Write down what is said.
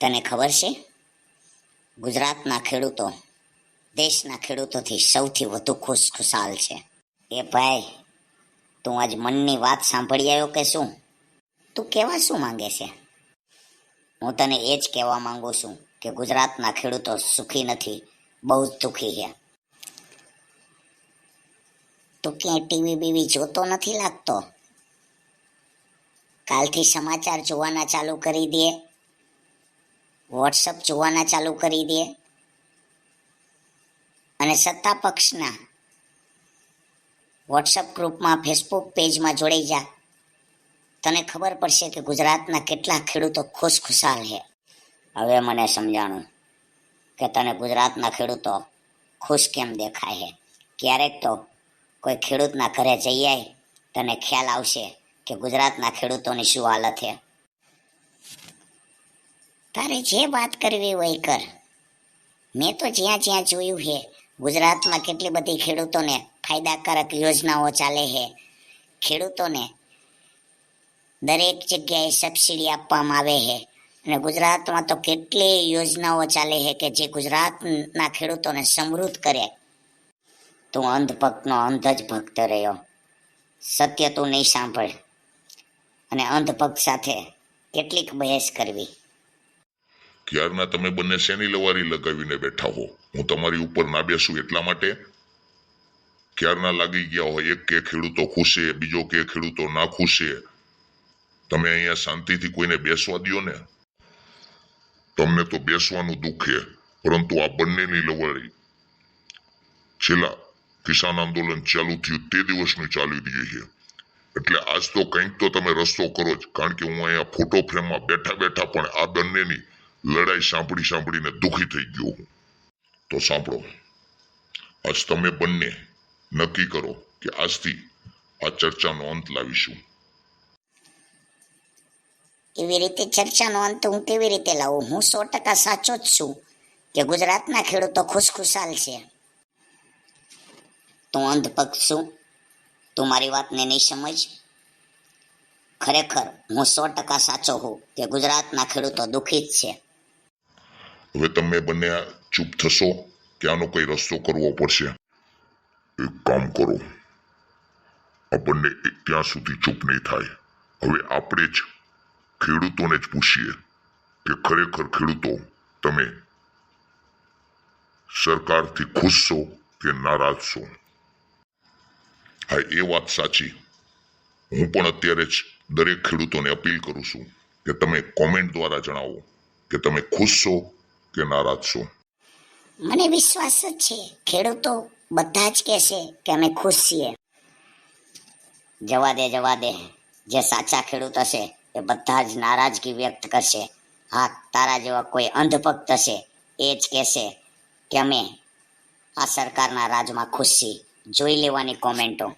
તને ખબર છે? ગુજરાતના ખેડૂતો દેશના ખેડૂતોથી સૌથી વધુ ખુશખુશાલ છે. એ ભાઈ, તું આજ મનની વાત સાંભળી આવ્યો કે શું? તું કહેવા શું માંગે છે? હું તને એ જ કહેવા માંગુ છું કે ગુજરાતના ખેડૂતો સુખી નથી, બહુ જ દુઃખી છે. તું ક્યાંય ટીવી બીવી જોતો નથી લાગતો? કાલથી સમાચાર જોવાના ચાલુ કરી દે. વોટ્સઅપ જોવાના ચાલુ કરી દે. અને સત્તા પક્ષના વોટ્સઅપ ગ્રુપમાં ફેસબુક પેજમાં જોડાઈ જા. તને ખબર પડશે કે ગુજરાતના કેટલા ખેડૂતો ખુશખુશાલ છે. હવે મને સમજાણું કે તને ગુજરાતના ખેડૂતો ખુશ કેમ દેખાય છે? ક્યારેક તો કોઈ ખેડૂતના ઘરે જઈ તને ખ્યાલ આવશે કે ગુજરાતના ખેડૂતોની શું હાલત છે. તારે જે વાત કરવી હોય કર. મેં તો જ્યાં જ્યાં જોયું છે ગુજરાતમાં કેટલી બધી ખેડૂતોને ફાયદાકારક યોજનાઓ ચાલે છે ખેડૂતોને દરેક જગ્યાએ સબસિડી આપવામાં આવે છે અને ગુજરાતમાં તો કેટલી યોજનાઓ ચાલે છે કે જે ગુજરાતના ખેડૂતોને સમૃદ્ધ કરે. તું અંધભક્તનો અંધ જ ભક્ત રહ્યો. સત્ય તું નહીં સાંભળ. અને અંધભક્ત સાથે કેટલીક બહેસ કરવી. ક્યારના તમે બંને શેની લવારી લગાવીને બેઠા હો? હું તમારી ઉપર ના બેસું એટલા માટે? ક્યારના લાગી ગયા હોય? એક કે ખેડૂતો ખુશે, બીજો કે ખેડૂતો ના ખુશે? તમે અહીંયા શાંતિથી કોઈને બેસવા દ્યો ને. તમને તો બેસવાનું દુઃખે, પરંતુ આ બંનેની લવારી છેલ્લા કિસાન આંદોલન ચાલુ થયું તે દિવસનું ચાલી રહી છે. એટલે આજ તો કંઈક તો તમે રસ્તો કરો જ, કારણ કે હું અહીંયા ફોટો ફ્રેમમાં બેઠા બેઠા પણ આ બંનેની લડાઈ સાંભળી સાંભળીને દુઃખી થઈ ગયો હું. તો સાંભળો, આજ તમે બંને નક્કી કરો કે આજથી આ ચર્ચાનો અંત લાવીશું. એવી રીતે ચર્ચાનો અંત હું કેવી રીતે લાવું? હું સો ટકા સાચો જ છું કે ગુજરાતના ખેડૂતો ખુશખુશાલ છે. તું અંધભક્ત છું. તું મારી વાતને નહીં સમજ. ખરેખર હું સો ટકા સાચો હોઉં કે ગુજરાતના ખેડૂતો દુઃખી જ છે. હવે તમે બંને ચૂપ થશો કે આનો કઈ રસ્તો કરવો પડશે. એક કામ કરો. આપણને ત્યાં સુધી ચૂપ નહીં થાય. હવે આપણે જ ખેડૂતોને જ પૂછીએ કે ખરેખર ખેડૂતો, તમે સરકારથી ખુશ છો કે નારાજ છો? હા, એ વાત સાચી. હું પણ અત્યારે જ દરેક ખેડૂતોને અપીલ કરું છું કે તમે કોમેન્ટ દ્વારા જણાવો કે તમે ખુશ છો કે નારાજ છો. મને વિશ્વાસ જ છે, ખેડૂતો બધા જ કહેશે કે અમે ખુશ છીએ. જવા દે જવા દે, જે સાચા ખેડૂત હશે એ બધા જ નારાજગી વ્યક્ત કરશે. હા, તારા જેવા કોઈ અંધભક્ત હશે એ જ કહેશે કે અમે આ સરકારના રાજમાં ખુશ છીએ. જોઈ લેવાની કોમેન્ટો.